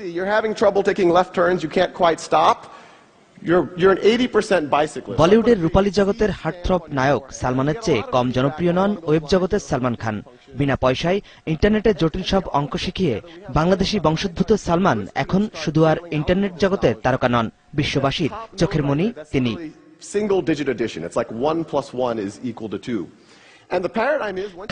you're having trouble taking left turns, you can't quite stop. বলিউডের রূপালী জগতের হার্টথ্রপ নায়ক সালমানের চেয়ে কম জনপ্রিয় নন ওয়েব জগতের সালমান খান বিনা পয়সায় ইন্টারনেটে জটিল সব অঙ্ক শিখিয়ে বাংলাদেশি বংশোদ্ভূত সালমান এখন শুধু আর ইন্টারনেট জগতের তারকা নন বিশ্ববাসীর চোখের মনি তিনি single digit addition. It's like 1 plus 1 is equal to 2.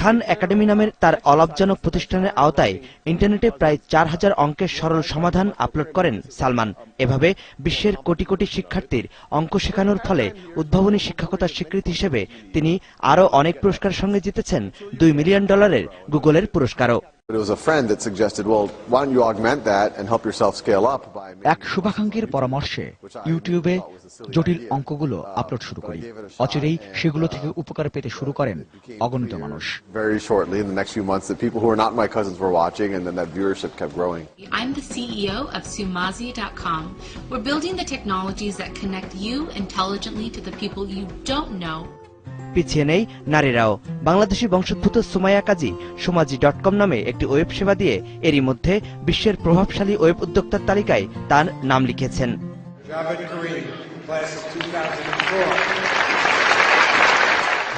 Khan Academy নামের তার অলাভজনক প্রতিষ্ঠানের আওতায় ইন্টারনেটে প্রায় চার হাজার অঙ্কের সরল সমাধান আপলোড করেন সালমান। এভাবে বিশ্বের কোটি কোটি শিক্ষার্থীর অঙ্ক শেখানোর ফলে উদ্ভাবনী শিক্ষকতার স্বীকৃতি হিসেবে তিনি আরও অনেক পুরস্কার সঙ্গে জিতেছেন। দুই মিলিয়ন ডলারের গুগলের পুরস্কারও। But it was a friend that suggested, well, why don't you augment that and help yourself scale up by এক শুভাকাঙ্ক্ষীর পরামর্শে ইউটিউবে জটিল অঙ্কগুলো আপলোড শুরু করি অচিরেই সেগুলো থেকে উপকার পেতে শুরু করেন অগণিত মানুষ very shortly in the next few months that people who are not my cousins were watching and then that viewership kept growing. I'm the CEO of Sumazi.com. We're building the technologies that connect you intelligently to the people you don't know পিছিয়ে নেই নারীরাও। বাংলাদেশি বংশোদ্ভূত সুমাইয়া কাজী সোমাজি dot com নামে একটি web সেবা দিয়ে এরই মধ্যে বিশ্বের প্রভাবশালী ওয়েব উদ্যোক্তার তালিকায় তার নাম লিখেছেন। Javed Kareem, class of 2004.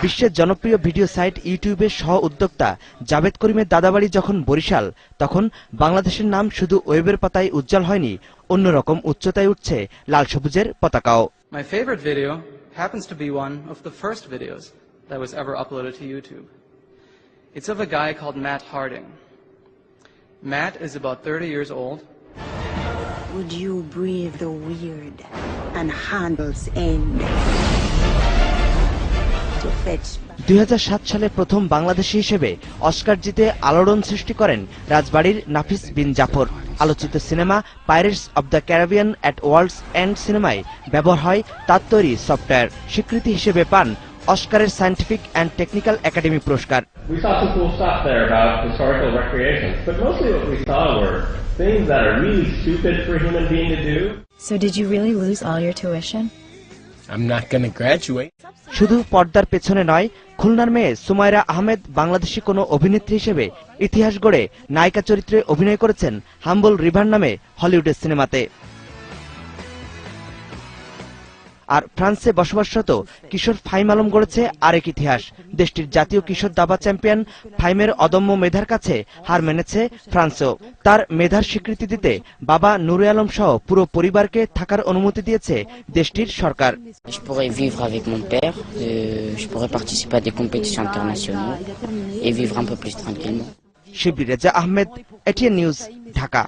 বিশ্বের জনপ্রিয় ভিডিও সাইট ইউটিউবের সহ উদ্যোক্তা জাভেদ করিমের দাদাবাড়ি যখন বরিশাল তখন বাংলাদেশের নাম শুধু ওয়েবের পাতায় উজ্জ্বল হয়নি অন্যরকম উচ্চতায় উঠছে লাল সবুজের পতাকাও। My favorite video happens to be one of the first videos that was ever uploaded to YouTube. It's of a guy called Matt Harding. Matt is about 30 years old. Would you breathe the weird and handles end 2007 সালে প্রথম বাংলাদেশি হিসেবে Oscar জিতে আলোড়ন সৃষ্টি করেন রাজবাড়ির নাফিস বিন জাফর। আলোচিত cinema Pirates of the Caribbean at World's End সিনেমায় ব্যবহার হয় তার তৈরি সফটওয়্যার। স্বীকৃতি হিসেবে পান অস্কারের সায়েন্টিফিক অ্যান্ড টেকনিক্যাল একাডেমি পুরস্কার। So did you really lose all your tuition? শুধু পর্দার পেছনে নয়, খুলনার মেয়ে সুমাইরা আহমেদ বাংলাদেশি কোনো অভিনেত্রী হিসেবে ইতিহাস গড়ে নায়িকা চরিত্রে অভিনয় করেছেন হাম্বল রিভার নামে হলিউডের সিনেমাতে। আর ফ্রান্সে বসবাসরত কিশোর ফাইম আলম গড়েছে আরেক ইতিহাস। দেশটির জাতীয় কিশোর দাবা চ্যাম্পিয়ন ফাইমের অদম্য মেধার কাছে হার মেনেছে ফ্রান্সও। তার মেধার স্বীকৃতি দিতে বাবা নুরে আলম সহ পুরো পরিবারকে থাকার অনুমতি দিয়েছে দেশটির সরকার। Je pourrais vivre avec mon père, euh, je pourrais participer à des compétitions internationales et vivre un peu plus tranquillement. Shibli Reza Ahmed ATN news Dhaka.